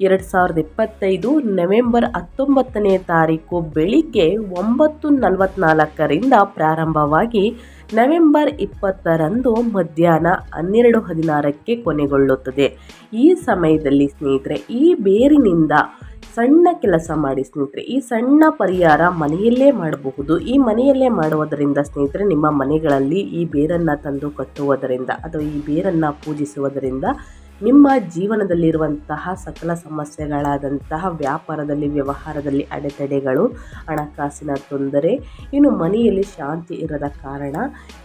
ಎರಡು ಸಾವಿರದ ಇಪ್ಪತ್ತೈದು ನವೆಂಬರ್ ಹತ್ತೊಂಬತ್ತನೇ ತಾರೀಕು ಬೆಳಿಗ್ಗೆ ಒಂಬತ್ತು ನಲವತ್ತ್ನಾಲ್ಕರಿಂದ ಪ್ರಾರಂಭವಾಗಿ ನವೆಂಬರ್ ಇಪ್ಪತ್ತರಂದು ಮಧ್ಯಾಹ್ನ ಹನ್ನೆರಡು ಹದಿನಾರಕ್ಕೆ ಕೊನೆಗೊಳ್ಳುತ್ತದೆ. ಈ ಸಮಯದಲ್ಲಿ ಸ್ನೇಹಿತರೆ, ಈ ಬೇರಿನಿಂದ ಸಣ್ಣ ಕೆಲಸ ಮಾಡಿ ಸ್ನೇಹಿತರೆ, ಈ ಸಣ್ಣ ಪರಿಹಾರ ಮನೆಯಲ್ಲೇ ಮಾಡಬಹುದು. ಈ ಮನೆಯಲ್ಲೇ ಮಾಡುವುದರಿಂದ ಸ್ನೇಹಿತರೆ, ನಿಮ್ಮ ಮನೆಗಳಲ್ಲಿ ಈ ಬೇರನ್ನು ತಂದು ಕಟ್ಟುವುದರಿಂದ ಅಥವಾ ಈ ಬೇರನ್ನು ಪೂಜಿಸುವುದರಿಂದ ನಿಮ್ಮ ಜೀವನದಲ್ಲಿರುವಂತಹ ಸಕಲ ಸಮಸ್ಯೆಗಳಾದಂತಹ ವ್ಯಾಪಾರದಲ್ಲಿ, ವ್ಯವಹಾರದಲ್ಲಿ ಅಡೆತಡೆಗಳು, ಹಣಕಾಸಿನ ತೊಂದರೆ, ಇನ್ನು ಮನೆಯಲ್ಲಿ ಶಾಂತಿ ಇರದ ಕಾರಣ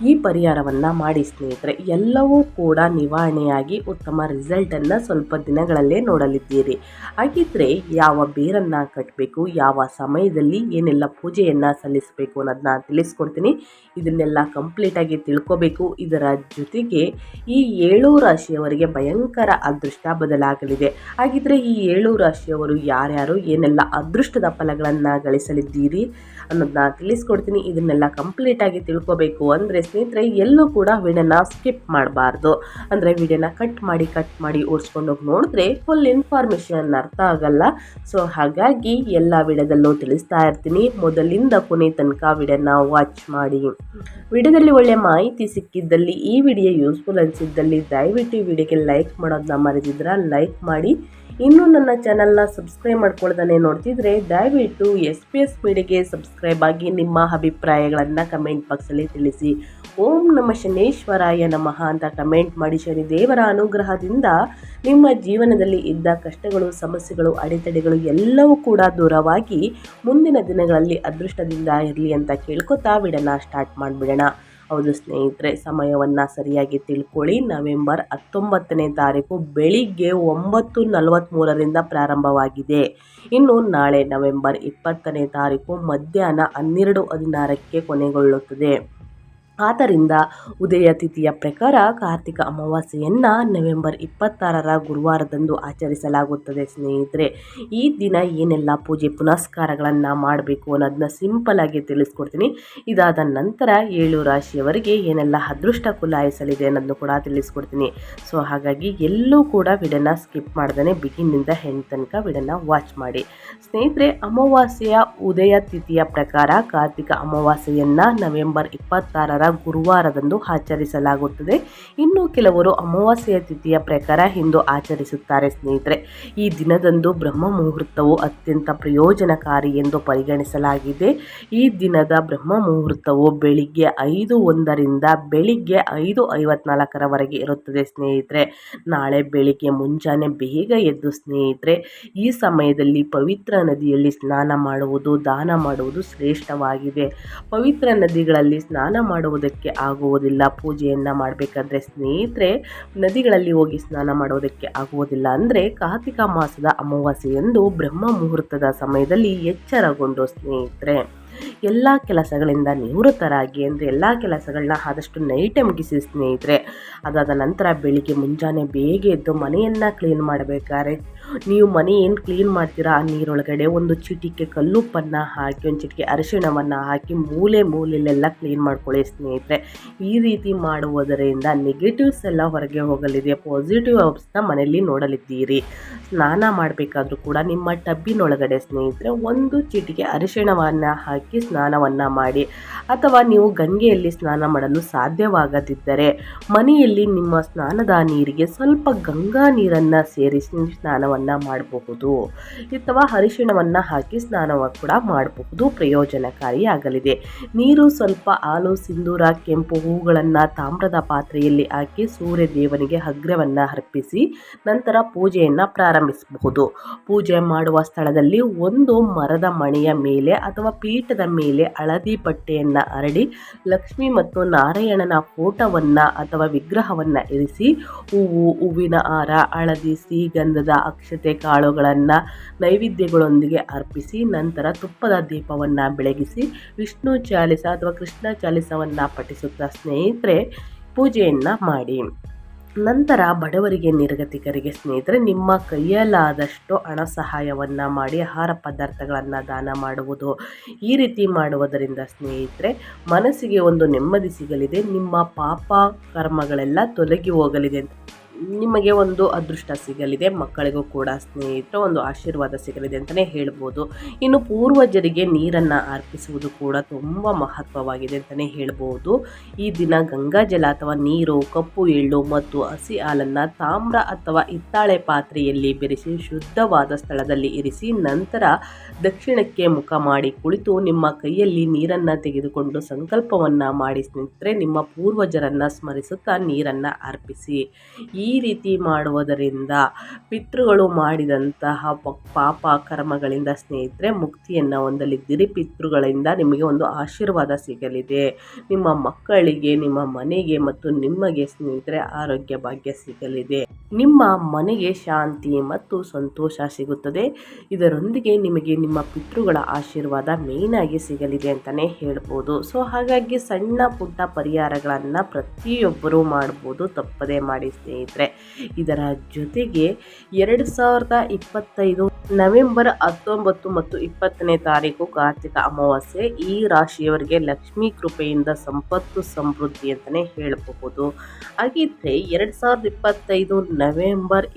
ಈ ಪರಿಹಾರವನ್ನು ಮಾಡಿ ಸ್ನೇಹಿತರೆ, ಎಲ್ಲವೂ ಕೂಡ ನಿವಾರಣೆಯಾಗಿ ಉತ್ತಮ ರಿಸಲ್ಟನ್ನು ಸ್ವಲ್ಪ ದಿನಗಳಲ್ಲೇ ನೋಡಲಿದ್ದೀರಿ. ಹಾಗಿದ್ರೆ ಯಾವ ಬೇರನ್ನು ಕಟ್ಟಬೇಕು ಯಾವ ಸಮಯದಲ್ಲಿ ಏನೆಲ್ಲ ಪೂಜೆಯನ್ನು ಸಲ್ಲಿಸಬೇಕು ಅನ್ನೋದನ್ನ ತಿಳಿಸ್ಕೊಡ್ತೀನಿ. ಇದನ್ನೆಲ್ಲ ಕಂಪ್ಲೀಟಾಗಿ ತಿಳ್ಕೋಬೇಕು. ಇದರ ಜೊತೆಗೆ ಈ ಏಳು ರಾಶಿಯವರಿಗೆ ಭಯಂಕರ ಅದೃಷ್ಟ ಬದಲಾಗಲಿದೆ. ಹಾಗಿದ್ರೆ ಈ ಏಳು ರಾಶಿಯವರು ಯಾರ್ಯಾರು, ಏನೆಲ್ಲ ಅದೃಷ್ಟದ ಫಲಗಳನ್ನು ಗಳಿಸಲಿದ್ದೀರಿ ಅನ್ನೋದನ್ನ ತಿಳಿಸ್ಕೊಡ್ತೀನಿ. ಇದನ್ನೆಲ್ಲ ಕಂಪ್ಲೀಟ್ ಆಗಿ ತಿಳ್ಕೊಬೇಕು ಅಂದರೆ ಸ್ನೇಹಿತರೆ, ಎಲ್ಲೂ ಕೂಡ ವಿಡಿಯೋನ ಸ್ಕಿಪ್ ಮಾಡಬಾರ್ದು. ಅಂದರೆ ವಿಡಿಯೋನ ಕಟ್ ಮಾಡಿ ಕಟ್ ಮಾಡಿ ಓಡಿಸ್ಕೊಂಡೋಗಿ ನೋಡಿದ್ರೆ ಫುಲ್ ಇನ್ಫಾರ್ಮೇಷನ್ ಅರ್ಥ ಆಗಲ್ಲ. ಸೊ ಹಾಗಾಗಿ ಎಲ್ಲ ವಿಡಿಯೋದಲ್ಲೂ ತಿಳಿಸ್ತಾ ಇರ್ತೀನಿ. ಮೊದಲಿಂದ ಕೊನೆ ತನಕ ವಿಡಿಯೋನ ವಾಚ್ ಮಾಡಿ. ವಿಡಿಯೋದಲ್ಲಿ ಒಳ್ಳೆ ಮಾಹಿತಿ ಸಿಕ್ಕಿದ್ದಲ್ಲಿ ಈ ವಿಡಿಯೋ ಯೂಸ್ಫುಲ್ ಅನಿಸಿದ್ದಲ್ಲಿ ದಯವಿಟ್ಟು ವಿಡಿಯೋಗೆ ಲೈಕ್ ಮಾಡೋದನ್ನ ಮರೆತಿದ್ರ ಲೈಕ್ ಮಾಡಿ. ಇನ್ನೂ ನನ್ನ ಚಾನಲ್ನ ಸಬ್ಸ್ಕ್ರೈಬ್ ಮಾಡ್ಕೊಳ್ದಾನೆ ನೋಡ್ತಿದ್ರೆ ದಯವಿಟ್ಟು ಎಸ್ ಪಿ ಎಸ್ ಮೀಡಿಯಾಗೆ ಸಬ್ಸ್ಕ್ರೈಬ್ ಆಗಿ ನಿಮ್ಮ ಅಭಿಪ್ರಾಯಗಳನ್ನು ಕಮೆಂಟ್ ಬಾಕ್ಸಲ್ಲಿ ತಿಳಿಸಿ. ಓಂ ನಮ ಶನೇಶ್ವರಾಯ ನಮಃ ಅಂತ ಕಮೆಂಟ್ ಮಾಡಿ ಶನಿ ದೇವರ ಅನುಗ್ರಹದಿಂದ ನಿಮ್ಮ ಜೀವನದಲ್ಲಿ ಇದ್ದ ಕಷ್ಟಗಳು, ಸಮಸ್ಯೆಗಳು, ಅಡೆತಡೆಗಳು ಎಲ್ಲವೂ ಕೂಡ ದೂರವಾಗಿ ಮುಂದಿನ ದಿನಗಳಲ್ಲಿ ಅದೃಷ್ಟದಿಂದ ಇರಲಿ ಅಂತ ಕೇಳ್ಕೊತಾ ವಿಡನ್ನ ಸ್ಟಾರ್ಟ್ ಮಾಡಿಬಿಡೋಣ. ಹೌದು ಸ್ನೇಹಿತರೆ, ಸಮಯವನ್ನು ಸರಿಯಾಗಿ ತಿಳ್ಕೊಳ್ಳಿ. ನವೆಂಬರ್ ಹತ್ತೊಂಬತ್ತನೇ ತಾರೀಕು ಬೆಳಿಗ್ಗೆ ಒಂಬತ್ತು ನಲವತ್ತ್ಮೂರರಿಂದ ಪ್ರಾರಂಭವಾಗಿದೆ. ಇನ್ನು ನಾಳೆ ನವೆಂಬರ್ ಇಪ್ಪತ್ತನೇ ತಾರೀಕು ಮಧ್ಯಾಹ್ನ ಹನ್ನೆರಡು ಹದಿನಾರಕ್ಕೆ ಕೊನೆಗೊಳ್ಳುತ್ತದೆ. ಆದ್ದರಿಂದ ಉದಯ ತಿಥಿಯ ಪ್ರಕಾರ ಕಾರ್ತಿಕ ಅಮಾವಾಸ್ಯೆಯನ್ನು ನವೆಂಬರ್ ಇಪ್ಪತ್ತಾರರ ಗುರುವಾರದಂದು ಆಚರಿಸಲಾಗುತ್ತದೆ, ಸ್ನೇಹಿತರೆ. ಈ ದಿನ ಏನೆಲ್ಲ ಪೂಜೆ ಪುನಸ್ಕಾರಗಳನ್ನು ಮಾಡಬೇಕು ಅನ್ನೋದನ್ನ ಸಿಂಪಲಾಗಿ ತಿಳಿಸ್ಕೊಡ್ತೀನಿ. ಇದಾದ ನಂತರ ಏಳು ರಾಶಿಯವರಿಗೆ ಏನೆಲ್ಲ ಅದೃಷ್ಟ ಕುಲಾಯಿಸಲಿದೆ ಅನ್ನೋದನ್ನು ಕೂಡ ತಿಳಿಸ್ಕೊಡ್ತೀನಿ. ಸೊ, ಹಾಗಾಗಿ ಎಲ್ಲೂ ಕೂಡ ವಿಡನ್ನು ಸ್ಕಿಪ್ ಮಾಡ್ದೇ ಬಿಗಿನಿಂದ ಹೆಣ್ಣು ತನಕ ವಿಡನ್ನ ವಾಚ್ ಮಾಡಿ. ಸ್ನೇಹಿತರೆ, ಅಮಾವಾಸ್ಯೆಯ ಉದಯ ತಿಥಿಯ ಪ್ರಕಾರ ಕಾರ್ತಿಕ ಅಮಾವಾಸ್ಯೆಯನ್ನು ನವೆಂಬರ್ ಇಪ್ಪತ್ತಾರರ ಗುರುವಾರದಂದು ಆಚರಿಸಲಾಗುತ್ತದೆ. ಇನ್ನು ಕೆಲವರು ಅಮಾವಾಸ್ಯೆಯ ತಿಥಿಯ ಪ್ರಕಾರ ಇಂದು ಆಚರಿಸುತ್ತಾರೆ ಸ್ನೇಹಿತರೆ. ಈ ದಿನದಂದು ಬ್ರಹ್ಮ ಮುಹೂರ್ತವು ಅತ್ಯಂತ ಪ್ರಯೋಜನಕಾರಿ ಎಂದು ಪರಿಗಣಿಸಲಾಗಿದೆ. ಈ ದಿನದ ಬ್ರಹ್ಮ ಮುಹೂರ್ತವು ಬೆಳಿಗ್ಗೆ ಐದು ಒಂದರಿಂದ ಬೆಳಿಗ್ಗೆ ಐದು ಐವತ್ನಾಲ್ಕರವರೆಗೆ ಇರುತ್ತದೆ ಸ್ನೇಹಿತರೆ. ನಾಳೆ ಬೆಳಿಗ್ಗೆ ಮುಂಜಾನೆ ಬೇಗ ಎದ್ದು ಸ್ನೇಹಿತರೆ, ಈ ಸಮಯದಲ್ಲಿ ಪವಿತ್ರ ನದಿಯಲ್ಲಿ ಸ್ನಾನ ಮಾಡುವುದು, ದಾನ ಮಾಡುವುದು ಶ್ರೇಷ್ಠವಾಗಿದೆ. ಪವಿತ್ರ ನದಿಗಳಲ್ಲಿ ಸ್ನಾನ ಮಾಡುವುದಕ್ಕೆ ಆಗುವುದಿಲ್ಲ. ಪೂಜೆಯನ್ನು ಮಾಡಬೇಕಾದ್ರೆ ಸ್ನೇಹಿತರೆ, ನದಿಗಳಲ್ಲಿ ಹೋಗಿ ಸ್ನಾನ ಮಾಡುವುದಕ್ಕೆ ಆಗುವುದಿಲ್ಲ ಅಂದರೆ ಕಾರ್ತಿಕ ಮಾಸದ ಅಮಾವಾಸ್ಯೆಯಂದು ಬ್ರಹ್ಮ ಮುಹೂರ್ತದ ಸಮಯದಲ್ಲಿ ಎಚ್ಚರಗೊಂಡು ಸ್ನೇಹಿತರೆ. ಎಲ್ಲ ಕೆಲಸಗಳಿಂದ ನಿವೃತ್ತರಾಗಿ ಅಂದರೆ ಎಲ್ಲ ಕೆಲಸಗಳನ್ನ ಆದಷ್ಟು ನೈಟೇ ಮುಗಿಸಿ ಸ್ನೇಹಿತರೆ. ಅದಾದ ನಂತರ ಬೆಳಿಗ್ಗೆ ಮುಂಜಾನೆ ಬೇಗ ಎದ್ದು ಮನೆಯನ್ನು ಕ್ಲೀನ್ ಮಾಡಬೇಕಾದ್ರೆ, ನೀವು ಮನೆ ಏನು ಕ್ಲೀನ್ ಮಾಡ್ತೀರಾ? ಆ ನೀರೊಳಗಡೆ ಒಂದು ಚಿಟಿಕೆ ಕಲ್ಲುಪ್ಪನ್ನು ಹಾಕಿ, ಒಂದು ಚಿಟಿಕೆ ಅರಿಶಿಣವನ್ನು ಹಾಕಿ ಮೂಲೆ ಮೂಲೆಯಲ್ಲೆಲ್ಲ ಕ್ಲೀನ್ ಮಾಡ್ಕೊಳ್ಳಿ ಸ್ನೇಹಿತರೆ. ಈ ರೀತಿ ಮಾಡುವುದರಿಂದ ನೆಗೆಟಿವ್ಸ್ ಎಲ್ಲ ಹೊರಗೆ ಹೋಗಲಿದೆ. ಪಾಸಿಟಿವ್ನ ಮನೆಯಲ್ಲಿ ನೋಡಲಿದ್ದೀರಿ. ಸ್ನಾನ ಮಾಡಬೇಕಾದ್ರೂ ಕೂಡ ನಿಮ್ಮ ಟಬ್ಬಿನೊಳಗಡೆ ಸ್ನೇಹಿತರೆ ಒಂದು ಚಿಟಿಕೆ ಅರಿಶಿಣವನ್ನು ಹಾಕಿ ಸ್ನಾನವನ್ನು ಮಾಡಿ ಅಥವಾ ನೀವು ಗಂಗೆಯಲ್ಲಿ ಸ್ನಾನ ಮಾಡಲು ಸಾಧ್ಯವಾಗದಿದ್ದರೆ ಮನೆಯಲ್ಲಿ ನಿಮ್ಮ ಸ್ನಾನದ ನೀರಿಗೆ ಸ್ವಲ್ಪ ಗಂಗಾ ನೀರನ್ನು ಸೇರಿಸಿ ಸ್ನಾನವನ್ನು ಮಾಡಬಹುದು. ಅಥವಾ ಅರಿಶಿಣವನ್ನು ಹಾಕಿ ಸ್ನಾನ ಕೂಡ ಮಾಡಬಹುದು. ಪ್ರಯೋಜನಕಾರಿಯಾಗಲಿದೆ. ನೀರು ಸ್ವಲ್ಪ ಹಾಲು, ಸಿಂಧೂರ, ಕೆಂಪು ಹೂಗಳನ್ನು ತಾಮ್ರದ ಪಾತ್ರೆಯಲ್ಲಿ ಹಾಕಿ ಸೂರ್ಯ ದೇವನಿಗೆ ಅಗ್ರವನ್ನು ಅರ್ಪಿಸಿ ನಂತರ ಪೂಜೆಯನ್ನು ಪ್ರಾರಂಭಿಸಬಹುದು. ಪೂಜೆ ಮಾಡುವ ಸ್ಥಳದಲ್ಲಿ ಒಂದು ಮರದ ಮಣೆಯ ಮೇಲೆ ಅಥವಾ ಪೀಠದ ಮೇಲೆ ಹಳದಿ ಬಟ್ಟೆಯನ್ನು ಹರಡಿ ಲಕ್ಷ್ಮಿ ಮತ್ತು ನಾರಾಯಣನ ಫೋಟೋವನ್ನು ಅಥವಾ ವಿಗ್ರಹವನ್ನು ಇರಿಸಿ ಹೂವು, ಹೂವಿನ ಹಾರ, ಹಳದಿ ಸಿಹಿಗಂಧದ ಅಕ್ಷತೆ ಕಾಳುಗಳನ್ನು ನೈವೇದ್ಯಗಳೊಂದಿಗೆ ಅರ್ಪಿಸಿ ನಂತರ ತುಪ್ಪದ ದೀಪವನ್ನು ಬೆಳಗಿಸಿ ವಿಷ್ಣು ಚಾಲಿಸ ಅಥವಾ ಕೃಷ್ಣ ಚಾಲಿಸವನ್ನು ಪಠಿಸುತ್ತಾ ಸ್ನೇಹಿತರೆ, ಪೂಜೆಯನ್ನು ಮಾಡಿ. ನಂತರ ಬಡವರಿಗೆ ನಿರ್ಗತಿಕರಿಗೆ ಸ್ನೇಹಿತರೆ, ನಿಮ್ಮ ಕೈಯಲ್ಲಾದಷ್ಟು ಹಣ ಸಹಾಯವನ್ನು ಮಾಡಿ ಆಹಾರ ಪದಾರ್ಥಗಳನ್ನು ದಾನ ಮಾಡುವುದು ಈ ರೀತಿ ಮಾಡುವುದರಿಂದ ಸ್ನೇಹಿತರೆ, ಮನಸ್ಸಿಗೆ ಒಂದು ನೆಮ್ಮದಿ ಸಿಗಲಿದೆ, ನಿಮ್ಮ ಪಾಪ ಕರ್ಮಗಳೆಲ್ಲ ತೊಲಗಿ ಹೋಗಲಿದೆ ಅಂತ ನಿಮಗೆ ಒಂದು ಅದೃಷ್ಟ ಸಿಗಲಿದೆ, ಮಕ್ಕಳಿಗೂ ಕೂಡ ಸ್ನೇಹಿತರು ಒಂದು ಆಶೀರ್ವಾದ ಸಿಗಲಿದೆ ಅಂತಲೇ ಹೇಳ್ಬೋದು. ಇನ್ನು ಪೂರ್ವಜರಿಗೆ ನೀರನ್ನು ಅರ್ಪಿಸುವುದು ಕೂಡ ತುಂಬ ಮಹತ್ವವಾಗಿದೆ ಅಂತಲೇ ಹೇಳ್ಬೋದು. ಈ ದಿನ ಗಂಗಾಜಲ ಅಥವಾ ನೀರು, ಕಪ್ಪು ಎಳ್ಳು ಮತ್ತು ಹಸಿ ಹಾಲನ್ನು ತಾಮ್ರ ಅಥವಾ ಹಿತ್ತಾಳೆ ಪಾತ್ರೆಯಲ್ಲಿ ಬೆರೆಸಿ ಶುದ್ಧವಾದ ಸ್ಥಳದಲ್ಲಿ ಇರಿಸಿ ನಂತರ ದಕ್ಷಿಣಕ್ಕೆ ಮುಖ ಮಾಡಿ ಕುಳಿತು ನಿಮ್ಮ ಕೈಯಲ್ಲಿ ನೀರನ್ನು ತೆಗೆದುಕೊಂಡು ಸಂಕಲ್ಪವನ್ನು ಮಾಡಿ ಸ್ನೇಹಿತರೆ, ನಿಮ್ಮ ಪೂರ್ವಜರನ್ನು ಸ್ಮರಿಸುತ್ತಾ ನೀರನ್ನು ಅರ್ಪಿಸಿ. ಈ ರೀತಿ ಮಾಡುವುದರಿಂದ ಪಿತೃಗಳು ಮಾಡಿದಂತಹ ಪಾಪ ಕರ್ಮಗಳಿಂದ ಸ್ನೇಹಿತರೆ ಮುಕ್ತಿಯನ್ನು ಹೊಂದಲಿದ್ದೀರಿ ಪಿತೃಗಳಿಂದ ನಿಮಗೆ ಒಂದು ಆಶೀರ್ವಾದ ಸಿಗಲಿದೆ. ನಿಮ್ಮ ಮಕ್ಕಳಿಗೆ, ನಿಮ್ಮ ಮನೆಗೆ ಮತ್ತು ನಿಮಗೆ ಸ್ನೇಹಿತರೆ ಆರೋಗ್ಯ ಭಾಗ್ಯ ಸಿಗಲಿದೆ. ನಿಮ್ಮ ಮನೆಗೆ ಶಾಂತಿ ಮತ್ತು ಸಂತೋಷ ಸಿಗುತ್ತದೆ. ಇದರೊಂದಿಗೆ ನಿಮಗೆ ನಿಮ್ಮ ಪಿತೃಗಳ ಆಶೀರ್ವಾದ ಮೇಯ್ನಾಗಿ ಸಿಗಲಿದೆ ಅಂತಲೇ ಹೇಳ್ಬೋದು. ಸೊ ಹಾಗಾಗಿ ಸಣ್ಣ ಪುಟ್ಟ ಪರಿಹಾರಗಳನ್ನು ಪ್ರತಿಯೊಬ್ಬರೂ ಮಾಡ್ಬೋದು. ತಪ್ಪದೇ ಮಾಡಿ ಸ್ನೇಹಿತರೆ. ಇದರ ಜೊತೆಗೆ ಎರಡು ಸಾವಿರದ ಇಪ್ಪತ್ತೈದು ನವೆಂಬರ್ ಹತ್ತೊಂಬತ್ತು ಮತ್ತು ಇಪ್ಪತ್ತನೇ ತಾರೀಕು ಕಾರ್ತಿಕ ಅಮಾವಾಸ್ಯೆ ಈ ರಾಶಿಯವರಿಗೆ ಲಕ್ಷ್ಮೀ ಕೃಪೆಯಿಂದ ಸಂಪತ್ತು ಸಮೃದ್ಧಿ ಅಂತಲೇ ಹೇಳಬಹುದು. ಹಾಗಿದ್ರೆ ಎರಡು ಸಾವಿರದ ಇಪ್ಪತ್ತೈದು ನವೆಂಬರ್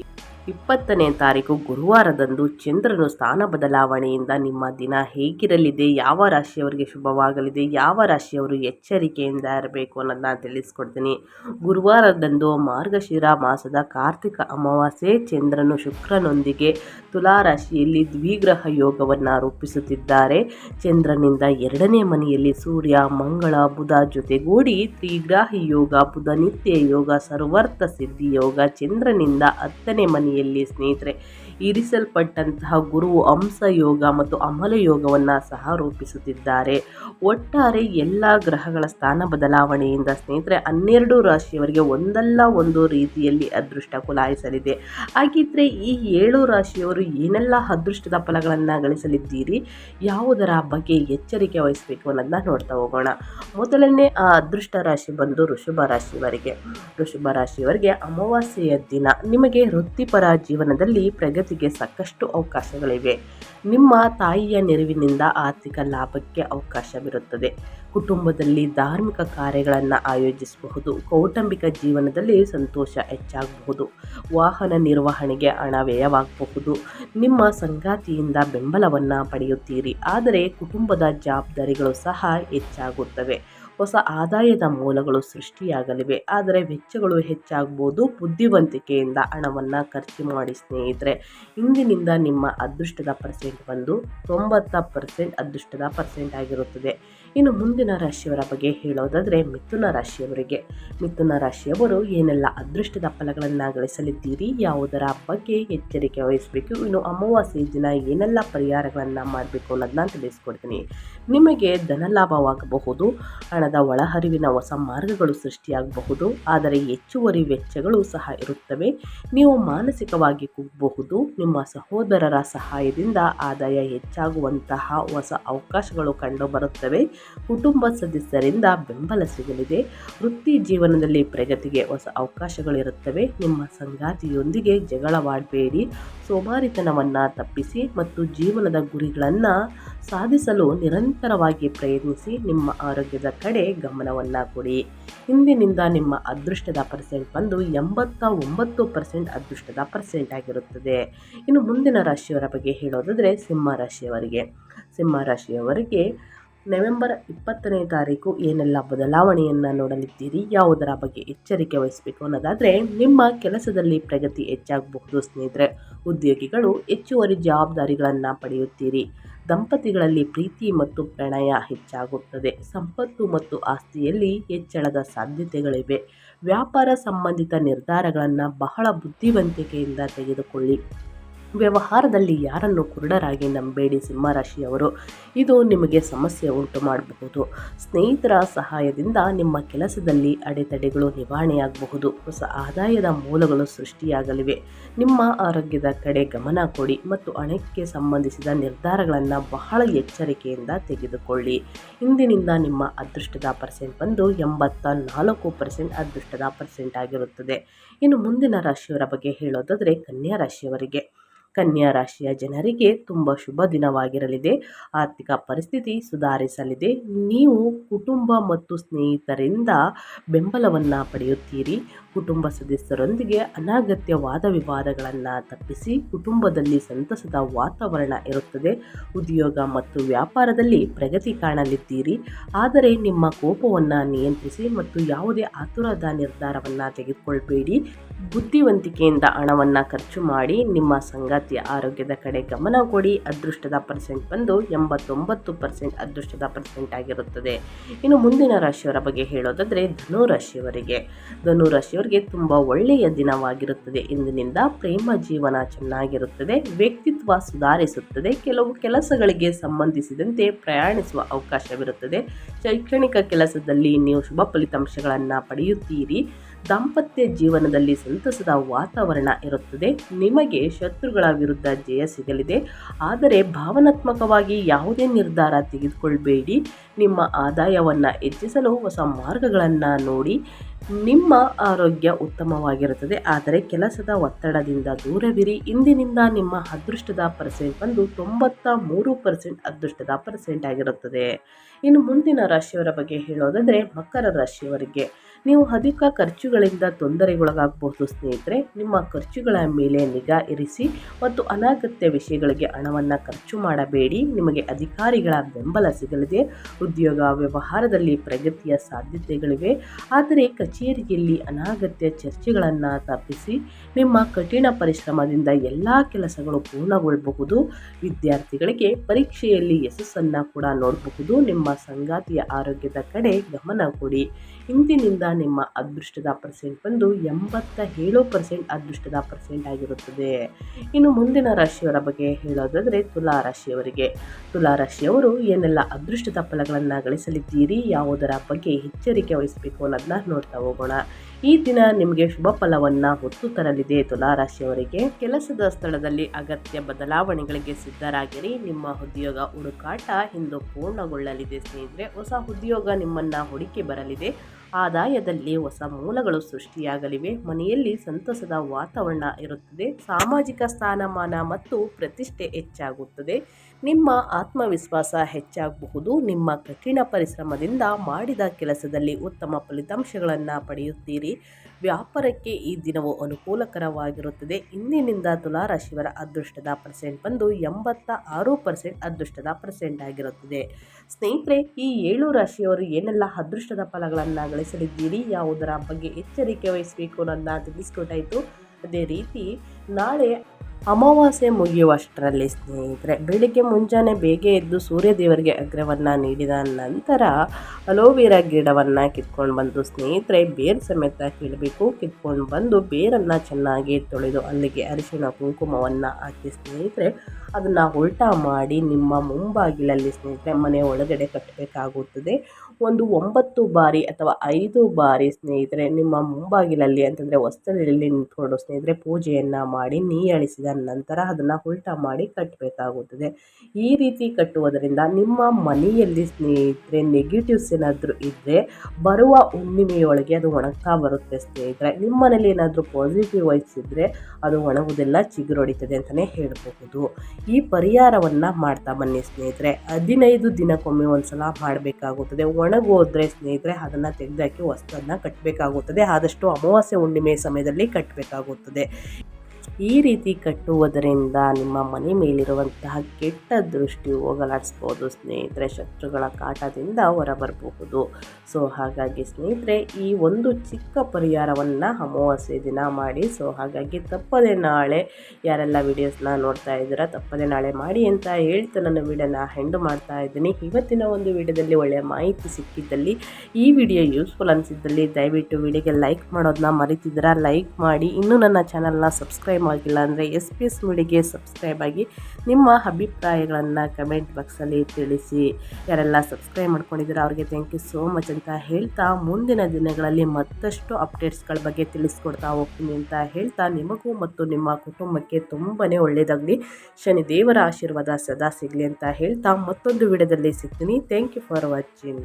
ಇಪ್ಪತ್ತನೇ ತಾರೀಕು ಗುರುವಾರದಂದು ಚಂದ್ರನು ಸ್ಥಾನ ಬದಲಾವಣೆಯಿಂದ ನಿಮ್ಮ ದಿನ ಹೇಗಿರಲಿದೆ, ಯಾವ ರಾಶಿಯವರಿಗೆ ಶುಭವಾಗಲಿದೆ, ಯಾವ ರಾಶಿಯವರು ಎಚ್ಚರಿಕೆಯಿಂದ ಇರಬೇಕು ಅನ್ನೋದನ್ನ ತಿಳಿಸ್ಕೊಡ್ತೀನಿ. ಗುರುವಾರದಂದು ಮಾರ್ಗಶಿರ ಮಾಸದ ಕಾರ್ತಿಕ ಅಮಾವಾಸ್ಯೆ ಚಂದ್ರನು ಶುಕ್ರನೊಂದಿಗೆ ತುಲಾ ರಾಶಿಯಲ್ಲಿ ದ್ವಿಗ್ರಹ ಯೋಗವನ್ನು ರೂಪಿಸುತ್ತಿದ್ದಾರೆ. ಚಂದ್ರನಿಂದ ಎರಡನೇ ಮನೆಯಲ್ಲಿ ಸೂರ್ಯ, ಮಂಗಳ, ಬುಧ ಜೊತೆಗೂಡಿ ತ್ರಿಗ್ರಾಹಿ ಯೋಗ, ಬುಧ ನಿತ್ಯ ಯೋಗ, ಸರ್ವರ್ಥ ಸಿದ್ಧಿ ಯೋಗ ಚಂದ್ರನಿಂದ ಹತ್ತನೇ ಮನೆಯ ರಾಶಿಯಲ್ಲಿ ಸ್ನೇಹಿತರೆ, ಇರಿಸಲ್ಪಟ್ಟಂತಹ ಗುರು ಅಂಶ ಯೋಗ ಮತ್ತು ಅಮಲ ಯೋಗವನ್ನು ಸಹ ರೂಪಿಸುತ್ತಿದ್ದಾರೆ. ಒಟ್ಟಾರೆ ಎಲ್ಲ ಗ್ರಹಗಳ ಸ್ಥಾನ ಬದಲಾವಣೆಯಿಂದ ಸ್ನೇಹಿತರೆ, ಹನ್ನೆರಡು ರಾಶಿಯವರಿಗೆ ಒಂದಲ್ಲ ಒಂದು ರೀತಿಯಲ್ಲಿ ಅದೃಷ್ಟ ಕುಲಾಯಿಸಲಿದೆ. ಹಾಗಿದ್ರೆ ಈ ಏಳು ರಾಶಿಯವರು ಏನೆಲ್ಲ ಅದೃಷ್ಟದ ಫಲಗಳನ್ನು ಗಳಿಸಲಿದ್ದೀರಿ, ಯಾವುದರ ಬಗ್ಗೆ ಎಚ್ಚರಿಕೆ ವಹಿಸಬೇಕು ಅನ್ನೋದನ್ನ ನೋಡ್ತಾ ಹೋಗೋಣ. ಮೊದಲನೇ ಆ ಅದೃಷ್ಟ ರಾಶಿ ಬಂದು ಋಷಭ ರಾಶಿಯವರಿಗೆ. ಋಷಭ ರಾಶಿಯವರಿಗೆ ಅಮಾವಾಸ್ಯೆಯ ದಿನ. ನಿಮಗೆ ವೃತ್ತಿಪರ ಜೀವನದಲ್ಲಿ ಪ್ರಗತಿಗೆ ಸಾಕಷ್ಟು ಅವಕಾಶಗಳಿವೆ. ನಿಮ್ಮ ತಾಯಿಯ ನೆರವಿನಿಂದ ಆರ್ಥಿಕ ಲಾಭಕ್ಕೆ ಅವಕಾಶವಿರುತ್ತದೆ. ಕುಟುಂಬದಲ್ಲಿ ಧಾರ್ಮಿಕ ಕಾರ್ಯಗಳನ್ನು ಆಯೋಜಿಸಬಹುದು. ಕೌಟುಂಬಿಕ ಜೀವನದಲ್ಲಿ ಸಂತೋಷ ಹೆಚ್ಚಾಗಬಹುದು. ವಾಹನ ನಿರ್ವಹಣೆಗೆ ಹಣ ವ್ಯಯವಾಗಬಹುದು ನಿಮ್ಮ ಸಂಗಾತಿಯಿಂದ ಬೆಂಬಲವನ್ನು ಪಡೆಯುತ್ತೀರಿ. ಆದರೆ ಕುಟುಂಬದ ಜವಾಬ್ದಾರಿಗಳು ಸಹ ಹೆಚ್ಚಾಗುತ್ತವೆ. ಹೊಸ ಆದಾಯದ ಮೂಲಗಳು ಸೃಷ್ಟಿಯಾಗಲಿವೆ. ಆದರೆ ವೆಚ್ಚಗಳು ಹೆಚ್ಚಾಗ್ಬೋದು. ಬುದ್ಧಿವಂತಿಕೆಯಿಂದ ಹಣವನ್ನು ಖರ್ಚು ಮಾಡಿ ಸ್ನೇಹಿತರೆ, ಇಂದಿನಿಂದ ನಿಮ್ಮ ಅದೃಷ್ಟದ ಪರ್ಸೆಂಟ್ ಬಂದು ತೊಂಬತ್ತ ಪರ್ಸೆಂಟ್ ಅದೃಷ್ಟದ ಪರ್ಸೆಂಟ್ ಆಗಿರುತ್ತದೆ. ಇನ್ನು ಮುಂದಿನ ರಾಶಿಯವರ ಬಗ್ಗೆ ಹೇಳೋದಾದರೆ ಮಿಥುನ ರಾಶಿಯವರಿಗೆ. ಮಿಥುನ ರಾಶಿಯವರು ಏನೆಲ್ಲ ಅದೃಷ್ಟದ ಫಲಗಳನ್ನು ಗಳಿಸಲಿದ್ದೀರಿ, ಯಾವುದರ ಬಗ್ಗೆ ಎಚ್ಚರಿಕೆ ವಹಿಸಬೇಕು, ಇನ್ನು ಅಮಾವಾಸ್ಯೆ ದಿನ ಏನೆಲ್ಲ ಪರಿಹಾರಗಳನ್ನು ಮಾಡಬೇಕು ಅನ್ನೋದನ್ನ ತಿಳಿಸ್ಕೊಡ್ತೀನಿ. ನಿಮಗೆ ಧನಲಾಭವಾಗಬಹುದು, ಹಣದ ಒಳಹರಿವಿನ ಹೊಸ ಮಾರ್ಗಗಳು ಸೃಷ್ಟಿಯಾಗಬಹುದು, ಆದರೆ ಹೆಚ್ಚುವರಿ ವೆಚ್ಚಗಳು ಸಹ ಇರುತ್ತವೆ. ನೀವು ಮಾನಸಿಕವಾಗಿ ಕುಗ್ಗಬಹುದು ನಿಮ್ಮ ಸಹೋದರರ ಸಹಾಯದಿಂದ ಆದಾಯ ಹೆಚ್ಚಾಗುವಂತಹ ಹೊಸ ಅವಕಾಶಗಳು ಕಂಡುಬರುತ್ತವೆ. ಕುಟುಂಬ ಸದಸ್ಯರಿಂದ ಬೆಂಬಲ ಸಿಗಲಿದೆ. ವೃತ್ತಿ ಜೀವನದಲ್ಲಿ ಪ್ರಗತಿಗೆ ಹೊಸ ಅವಕಾಶಗಳಿರುತ್ತವೆ ನಿಮ್ಮ ಸಂಗಾತಿಯೊಂದಿಗೆ ಜಗಳವಾಡಬೇಡಿ. ಸೋಮಾರಿತನವನ್ನು ತಪ್ಪಿಸಿ ಮತ್ತು ಜೀವನದ ಗುರಿಗಳನ್ನು ಸಾಧಿಸಲು ನಿರಂತರವಾಗಿ ಪ್ರಯತ್ನಿಸಿ ನಿಮ್ಮ ಆರೋಗ್ಯದ ಕಡೆ ಗಮನವನ್ನು ಕೊಡಿ. ಇಂದಿನಿಂದ ನಿಮ್ಮ ಅದೃಷ್ಟದ ಪರ್ಸೆಂಟ್ ಬಂದು ಎಂಬತ್ತ ಒಂಬತ್ತು ಪರ್ಸೆಂಟ್ ಅದೃಷ್ಟದ ಪರ್ಸೆಂಟ್ ಆಗಿರುತ್ತದೆ. ಇನ್ನು ಮುಂದಿನ ರಾಶಿಯವರ ಬಗ್ಗೆ ಹೇಳೋದಾದರೆ ಸಿಂಹ ರಾಶಿಯವರಿಗೆ. ಸಿಂಹ ರಾಶಿಯವರಿಗೆ ನವೆಂಬರ್ ಇಪ್ಪತ್ತನೇ ತಾರೀಕು ಏನೆಲ್ಲ ಬದಲಾವಣೆಯನ್ನು ನೋಡಲಿದ್ದೀರಿ, ಯಾವುದರ ಬಗ್ಗೆ ಎಚ್ಚರಿಕೆ ವಹಿಸಬೇಕು ಅನ್ನೋದಾದರೆ ನಿಮ್ಮ ಕೆಲಸದಲ್ಲಿ ಪ್ರಗತಿ ಹೆಚ್ಚಾಗಬಹುದು ಸ್ನೇಹಿತರೆ. ಉದ್ಯೋಗಿಗಳು ಹೆಚ್ಚುವರಿ ಜವಾಬ್ದಾರಿಗಳನ್ನು ಪಡೆಯುತ್ತೀರಿ. ದಂಪತಿಗಳಲ್ಲಿ ಪ್ರೀತಿ ಮತ್ತು ಪ್ರಣಯ ಹೆಚ್ಚಾಗುತ್ತದೆ. ಸಂಪತ್ತು ಮತ್ತು ಆಸ್ತಿಯಲ್ಲಿ ಹೆಚ್ಚಳದ ಸಾಧ್ಯತೆಗಳಿವೆ. ವ್ಯಾಪಾರ ಸಂಬಂಧಿತ ನಿರ್ಧಾರಗಳನ್ನು ಬಹಳ ಬುದ್ಧಿವಂತಿಕೆಯಿಂದ ತೆಗೆದುಕೊಳ್ಳಿ. ವ್ಯವಹಾರದಲ್ಲಿ ಯಾರನ್ನು ಕುರುಡರಾಗಿ ನಂಬೇಡಿ ಸಿಂಹರಾಶಿಯವರು? ಇದು ನಿಮಗೆ ಸಮಸ್ಯೆ ಉಂಟು ಮಾಡಬಹುದು. ಸ್ನೇಹಿತರ ಸಹಾಯದಿಂದ ನಿಮ್ಮ ಕೆಲಸದಲ್ಲಿ ಅಡೆತಡೆಗಳು ನಿವಾರಣೆಯಾಗಬಹುದು. ಹೊಸ ಆದಾಯದ ಮೂಲಗಳು ಸೃಷ್ಟಿಯಾಗಲಿವೆ. ನಿಮ್ಮ ಆರೋಗ್ಯದ ಕಡೆ ಗಮನ ಕೊಡಿ ಮತ್ತು ಹಣಕ್ಕೆ ಸಂಬಂಧಿಸಿದ ನಿರ್ಧಾರಗಳನ್ನು ಬಹಳ ಎಚ್ಚರಿಕೆಯಿಂದ ತೆಗೆದುಕೊಳ್ಳಿ. ಇಂದಿನಿಂದ ನಿಮ್ಮ ಅದೃಷ್ಟದ ಪರ್ಸೆಂಟ್ ಬಂದು ಎಂಬತ್ತ ನಾಲ್ಕು ಪರ್ಸೆಂಟ್ ಅದೃಷ್ಟದ ಪರ್ಸೆಂಟ್ ಆಗಿರುತ್ತದೆ. ಇನ್ನು ಮುಂದಿನ ರಾಶಿಯವರ ಬಗ್ಗೆ ಹೇಳೋದಾದರೆ ಕನ್ಯಾ ರಾಶಿಯವರಿಗೆ. ಕನ್ಯಾ ರಾಶಿಯ ಜನರಿಗೆ ತುಂಬ ಶುಭ ದಿನವಾಗಿರಲಿದೆ. ಆರ್ಥಿಕ ಪರಿಸ್ಥಿತಿ ಸುಧಾರಿಸಲಿದೆ. ನೀವು ಕುಟುಂಬ ಮತ್ತು ಸ್ನೇಹಿತರಿಂದ ಬೆಂಬಲವನ್ನು ಪಡೆಯುತ್ತೀರಿ. ಕುಟುಂಬ ಸದಸ್ಯರೊಂದಿಗೆ ಅನಗತ್ಯವಾದ ವಿವಾದಗಳನ್ನು ತಪ್ಪಿಸಿ ಕುಟುಂಬದಲ್ಲಿ ಸಂತಸದ ವಾತಾವರಣ ಇರುತ್ತದೆ. ಉದ್ಯೋಗ ಮತ್ತು ವ್ಯಾಪಾರದಲ್ಲಿ ಪ್ರಗತಿ ಕಾಣಲಿದ್ದೀರಿ. ಆದರೆ ನಿಮ್ಮ ಕೋಪವನ್ನು ನಿಯಂತ್ರಿಸಿ ಮತ್ತು ಯಾವುದೇ ಆತುರದ ನಿರ್ಧಾರವನ್ನು ತೆಗೆದುಕೊಳ್ಬೇಡಿ. ಬುದ್ಧಿವಂತಿಕೆಯಿಂದ ಹಣವನ್ನು ಖರ್ಚು ಮಾಡಿ ನಿಮ್ಮ ಸಂಗಾತಿಯ ಆರೋಗ್ಯದ ಕಡೆ ಗಮನ ಕೊಡಿ. ಅದೃಷ್ಟದ ಪರ್ಸೆಂಟ್ ಬಂದು ಎಂಬತ್ತೊಂಬತ್ತು ಪರ್ಸೆಂಟ್ ಅದೃಷ್ಟದ ಪರ್ಸೆಂಟ್ ಆಗಿರುತ್ತದೆ. ಇನ್ನು ಮುಂದಿನ ರಾಶಿಯವರ ಬಗ್ಗೆ ಹೇಳೋದಾದರೆ ಧನು ರಾಶಿಯವರಿಗೆ. ಧನು ರಾಶಿಯವರಿಗೆ ತುಂಬ ಒಳ್ಳೆಯ ದಿನವಾಗಿರುತ್ತದೆ. ಇಂದಿನಿಂದ ಪ್ರೇಮ ಜೀವನ ಚೆನ್ನಾಗಿರುತ್ತದೆ. ವ್ಯಕ್ತಿತ್ವ ಸುಧಾರಿಸುತ್ತದೆ. ಕೆಲವು ಕೆಲಸಗಳಿಗೆ ಸಂಬಂಧಿಸಿದಂತೆ ಪ್ರಯಾಣಿಸುವ ಅವಕಾಶವಿರುತ್ತದೆ. ಶೈಕ್ಷಣಿಕ ಕೆಲಸದಲ್ಲಿ ನೀವು ಶುಭ ಫಲಿತಾಂಶಗಳನ್ನು ಪಡೆಯುತ್ತೀರಿ. ದಾಂಪತ್ಯ ಜೀವನದಲ್ಲಿ ಸಂತಸದ ವಾತಾವರಣ ಇರುತ್ತದೆ. ನಿಮಗೆ ಶತ್ರುಗಳ ವಿರುದ್ಧ ಜಯ ಸಿಗಲಿದೆ. ಆದರೆ ಭಾವನಾತ್ಮಕವಾಗಿ ಯಾವುದೇ ನಿರ್ಧಾರ ತೆಗೆದುಕೊಳ್ಬೇಡಿ. ನಿಮ್ಮ ಆದಾಯವನ್ನು ಹೆಚ್ಚಿಸಲು ಹೊಸ ಮಾರ್ಗಗಳನ್ನು ನೋಡಿ. ನಿಮ್ಮ ಆರೋಗ್ಯ ಉತ್ತಮವಾಗಿರುತ್ತದೆ. ಆದರೆ ಕೆಲಸದ ಒತ್ತಡದಿಂದ ದೂರವಿರಿ. ಇಂದಿನಿಂದ ನಿಮ್ಮ ಅದೃಷ್ಟದ ಪರ್ಸೆಂಟ್ ಬಂದು ತೊಂಬತ್ತ ಮೂರು ಪರ್ಸೆಂಟ್ ಅದೃಷ್ಟದ ಪರ್ಸೆಂಟ್ ಆಗಿರುತ್ತದೆ. ಇನ್ನು ಮುಂದಿನ ರಾಶಿಯವರ ಬಗ್ಗೆ ಹೇಳೋದಾದರೆ ಮಕರ ರಾಶಿಯವರಿಗೆ. ನೀವು ಅಧಿಕ ಖರ್ಚುಗಳಿಂದ ತೊಂದರೆಗೊಳಗಾಗಬಹುದು ಸ್ನೇಹಿತರೆ. ನಿಮ್ಮ ಖರ್ಚುಗಳ ಮೇಲೆ ನಿಗಾ ಇರಿಸಿ ಮತ್ತು ಅನಾಗತ್ಯ ವಿಷಯಗಳಿಗೆ ಹಣವನ್ನು ಖರ್ಚು ಮಾಡಬೇಡಿ. ನಿಮಗೆ ಅಧಿಕಾರಿಗಳ ಬೆಂಬಲ ಸಿಗಲಿದೆ. ಉದ್ಯೋಗ ವ್ಯವಹಾರದಲ್ಲಿ ಪ್ರಗತಿಯ ಸಾಧ್ಯತೆಗಳಿವೆ. ಆದರೆ ಕಚೇರಿಯಲ್ಲಿ ಅನಗತ್ಯ ಚರ್ಚೆಗಳನ್ನು ತಪ್ಪಿಸಿ ನಿಮ್ಮ ಕಠಿಣ ಪರಿಶ್ರಮದಿಂದ ಎಲ್ಲ ಕೆಲಸಗಳು ಪೂರ್ಣಗೊಳ್ಳಬಹುದು. ವಿದ್ಯಾರ್ಥಿಗಳಿಗೆ ಪರೀಕ್ಷೆಯಲ್ಲಿ ಯಶಸ್ಸನ್ನು ಕೂಡ ನೋಡಬಹುದು. ನಿಮ್ಮ ಸಂಗಾತಿಯ ಆರೋಗ್ಯದ ಕಡೆ ಗಮನ ಕೊಡಿ. ಇಂದಿನಿಂದ ನಿಮ್ಮ ಅದೃಷ್ಟದ ಪರ್ಸೆಂಟ್ ಬಂದು ಎಂಬತ್ತ ಏಳು ಪರ್ಸೆಂಟ್ ಅದೃಷ್ಟದ ಪರ್ಸೆಂಟ್ ಆಗಿರುತ್ತದೆ. ಇನ್ನು ಮುಂದಿನ ರಾಶಿಯವರ ಬಗ್ಗೆ ಹೇಳೋದಾದರೆ ತುಲಾ ರಾಶಿಯವರಿಗೆ. ತುಲಾ ರಾಶಿಯವರು ಏನೆಲ್ಲ ಅದೃಷ್ಟದ ಫಲಗಳನ್ನು ಗಳಿಸಲಿದ್ದೀರಿ, ಯಾವುದರ ಬಗ್ಗೆ ಎಚ್ಚರಿಕೆ ವಹಿಸಬೇಕು ಅನ್ನೋದನ್ನ ನೋಡ್ತಾ ಹೋಗೋಣ. ಈ ದಿನ ನಿಮಗೆ ಶುಭ ಫಲವನ್ನು ಹೊತ್ತು ತರಲಿದೆ ತುಲಾ ರಾಶಿಯವರಿಗೆ. ಕೆಲಸದ ಸ್ಥಳದಲ್ಲಿ ಅಗತ್ಯ ಬದಲಾವಣೆಗಳಿಗೆ ಸಿದ್ಧರಾಗಿರಿ. ನಿಮ್ಮ ಉದ್ಯೋಗ ಹುಡುಕಾಟ ಇಂದು ಪೂರ್ಣಗೊಳ್ಳಲಿದೆ ಸ್ನೇಹಿತರೆ. ಹೊಸ ಉದ್ಯೋಗ ನಿಮ್ಮನ್ನು ಹುಡುಕಿ ಬರಲಿದೆ. ಆದಾಯದಲ್ಲಿ ಹೊಸ ಮೂಲಗಳು ಸೃಷ್ಟಿಯಾಗಲಿವೆ. ಮನೆಯಲ್ಲಿ ಸಂತಸದ ವಾತಾವರಣ ಇರುತ್ತದೆ. ಸಾಮಾಜಿಕ ಸ್ಥಾನಮಾನ ಮತ್ತು ಪ್ರತಿಷ್ಠೆ ಹೆಚ್ಚಾಗುತ್ತದೆ. ನಿಮ್ಮ ಆತ್ಮವಿಶ್ವಾಸ ಹೆಚ್ಚಾಗಬಹುದು. ನಿಮ್ಮ ಕಠಿಣ ಪರಿಶ್ರಮದಿಂದ ಮಾಡಿದ ಕೆಲಸದಲ್ಲಿ ಉತ್ತಮ ಫಲಿತಾಂಶಗಳನ್ನು ಪಡೆಯುತ್ತೀರಿ. ವ್ಯಾಪಾರಕ್ಕೆ ಈ ದಿನವು ಅನುಕೂಲಕರವಾಗಿರುತ್ತದೆ. ಇಂದಿನಿಂದ ತುಲಾರಾಶಿಯವರ ಅದೃಷ್ಟದ ಪರ್ಸೆಂಟ್ ಬಂದು ಎಂಬತ್ತ ಆರು ಪರ್ಸೆಂಟ್ ಅದೃಷ್ಟದ ಪರ್ಸೆಂಟ್ ಆಗಿರುತ್ತದೆ. ಸ್ನೇಹಿತರೆ, ಈ ಏಳು ರಾಶಿಯವರು ಏನೆಲ್ಲ ಅದೃಷ್ಟದ ಫಲಗಳನ್ನು ಗಳಿಸಲಿದ್ದೀರಿ ಯಾವುದರ ಬಗ್ಗೆ ಎಚ್ಚರಿಕೆ ವಹಿಸಬೇಕು ಅನ್ನೋದನ್ನ ತಿಳಿಸ್ಕೊಟ್ಟಾಯಿತು ಅದೇ ರೀತಿ ನಾಳೆ ಅಮಾವಾಸ್ಯೆ ಮುಗಿಯುವಷ್ಟರಲ್ಲಿ ಸ್ನೇಹಿತರೆ, ಬೆಳಿಗ್ಗೆ ಮುಂಜಾನೆ ಬೇಗ ಎದ್ದು ಸೂರ್ಯದೇವರಿಗೆ ಅಗ್ರವನ್ನು ನೀಡಿದ ನಂತರ ಅಲೋವೆರಾ ಗಿಡವನ್ನು ಕಿತ್ಕೊಂಡು ಬಂದು ಸ್ನೇಹಿತರೆ, ಬೇರು ಸಮೇತ ಕೀಳಬೇಕು. ಕಿತ್ಕೊಂಡು ಬಂದು ಬೇರನ್ನು ಚೆನ್ನಾಗಿ ತೊಳೆದು ಅಲ್ಲಿಗೆ ಅರಿಶಿಣ ಕುಂಕುಮವನ್ನು ಹಾಕಿ ಸ್ನೇಹಿತರೆ, ಅದನ್ನು ಉಲ್ಟಾ ಮಾಡಿ ನಿಮ್ಮ ಮುಂಬಾಗಿಲಲ್ಲಿ ಸ್ನೇಹಿತರೆ, ಮನೆ ಒಳಗಡೆ ಕಟ್ಟಬೇಕಾಗುತ್ತದೆ. ಒಂದು ಒಂಬತ್ತು ಬಾರಿ ಅಥವಾ ಐದು ಬಾರಿ ಸ್ನೇಹಿತರೆ, ನಿಮ್ಮ ಮುಂಬಾಗಿಲಲ್ಲಿ ಅಂತಂದರೆ ವಸ್ತ್ರದಲ್ಲಿ ನಿಂತ್ಕೊಂಡು ಸ್ನೇಹಿತರೆ ಪೂಜೆಯನ್ನು ಮಾಡಿ, ನೀಯಳಿಸಿದ ನಂತರ ಅದನ್ನು ಉಲ್ಟಾ ಮಾಡಿ ಕಟ್ಟಬೇಕಾಗುತ್ತದೆ ಈ ರೀತಿ ಕಟ್ಟುವುದರಿಂದ ನಿಮ್ಮ ಮನೆಯಲ್ಲಿ ಸ್ನೇಹಿತರೆ ನೆಗೆಟಿವ್ಸ್ ಏನಾದರೂ ಇದ್ದರೆ ಬರುವ ಹುಣ್ಣಿಮೆಯೊಳಗೆ ಅದು ಒಣಗ್ತಾ ಬರುತ್ತೆ ಸ್ನೇಹಿತರೆ. ನಿಮ್ಮ ಮನೇಲಿ ಏನಾದರೂ ಪಾಸಿಟಿವ್ ವೈಸ್ ಇದ್ದರೆ ಅದು ಒಣಗುವುದೆಲ್ಲ ಚಿಗುರೊಡಿತದೆ ಅಂತಲೇ ಹೇಳಬಹುದು. ಈ ಪರಿಹಾರವನ್ನು ಮಾಡ್ತಾ ಬನ್ನಿ ಸ್ನೇಹಿತರೆ. ಹದಿನೈದು ದಿನಕ್ಕೊಮ್ಮೆ ಒಂದು ಸಲ ಮಾಡಬೇಕಾಗುತ್ತದೆ. ಒಣಗೋದ್ರೆ ಸ್ನೇಹಿತರೆ ಅದನ್ನು ತೆಗೆದಾಕಿ ಹೊಸದನ್ನು ಕಟ್ಟಬೇಕಾಗುತ್ತದೆ ಆದಷ್ಟು ಅಮಾವಾಸ್ಯೆ ಹುಣ್ಣಿಮೆ ಸಮಯದಲ್ಲಿ ಕಟ್ಟಬೇಕಾಗುತ್ತದೆ ಈ ರೀತಿ ಕಟ್ಟುವುದರಿಂದ ನಿಮ್ಮ ಮನೆ ಮೇಲಿರುವಂತಹ ಕೆಟ್ಟ ದೃಷ್ಟಿ ಹೋಗಲಾಡಿಸ್ಬೋದು. ಸ್ನೇಹಿತರೆ, ಶತ್ರುಗಳ ಕಾಟದಿಂದ ಹೊರಬರಬಹುದು. ಸೊ, ಹಾಗಾಗಿ ಸ್ನೇಹಿತರೆ, ಈ ಒಂದು ಚಿಕ್ಕ ಪರಿಹಾರವನ್ನು ಅಮಾವಾಸ್ಯೆ ದಿನ ಮಾಡಿ, ಸೊ, ಹಾಗಾಗಿ ತಪ್ಪದೆ ನಾಳೆ ಯಾರೆಲ್ಲ ವಿಡಿಯೋಸ್ನ ನೋಡ್ತಾ ಇದ್ದೀರಾ, ತಪ್ಪದೆ ನಾಳೆ ಮಾಡಿ ಅಂತ ಹೇಳ್ತಾ ನನ್ನ ವಿಡಿಯೋನ ಹೆಂಡು ಮಾಡ್ತಾ ಇದ್ದೀನಿ. ಇವತ್ತಿನ ಒಂದು ವಿಡಿಯೋದಲ್ಲಿ ಒಳ್ಳೆಯ ಮಾಹಿತಿ ಸಿಕ್ಕಿದ್ದಲ್ಲಿ, ಈ ವಿಡಿಯೋ ಯೂಸ್ಫುಲ್ ಅನಿಸಿದ್ದಲ್ಲಿ ದಯವಿಟ್ಟು ವಿಡಿಯೋಗೆ ಲೈಕ್ ಮಾಡೋದನ್ನ ಮರಿತಿದ್ದೀರಾ? ಲೈಕ್ ಮಾಡಿ. ಇನ್ನೂ ನನ್ನ ಚಾನಲ್ನ ಸಬ್ಸ್ಕ್ರೈಬ್ ಆಗಿಲ್ಲ ಅಂದರೆ ಎಸ್ ಪಿ ಎಸ್ ಮೂಡಿಗೆ ಸಬ್ಸ್ಕ್ರೈಬ್ ಆಗಿ ನಿಮ್ಮ ಅಭಿಪ್ರಾಯಗಳನ್ನು ಕಮೆಂಟ್ ಬಾಕ್ಸಲ್ಲಿ ತಿಳಿಸಿ. ಯಾರೆಲ್ಲ ಸಬ್ಸ್ಕ್ರೈಬ್ ಮಾಡ್ಕೊಂಡಿದ್ದೀರಾ ಅವ್ರಿಗೆ ಥ್ಯಾಂಕ್ ಯು ಸೋ ಮಚ್ ಅಂತ ಹೇಳ್ತಾ ಮುಂದಿನ ದಿನಗಳಲ್ಲಿ ಮತ್ತಷ್ಟು ಅಪ್ಡೇಟ್ಸ್ಗಳ ಬಗ್ಗೆ ತಿಳಿಸ್ಕೊಡ್ತಾ ಹೋಗ್ತೀನಿ ಅಂತ ಹೇಳ್ತಾ ನಿಮಗೂ ಮತ್ತು ನಿಮ್ಮ ಕುಟುಂಬಕ್ಕೆ ತುಂಬಾ ಒಳ್ಳೆಯದಾಗಲಿ ಶನಿ ದೇವರ ಆಶೀರ್ವಾದ ಸದಾ ಸಿಗಲಿ ಅಂತ ಹೇಳ್ತಾ ಮತ್ತೊಂದು ವಿಡಿಯೋದಲ್ಲಿ ಸಿಗ್ತೀನಿ. Thank you for watching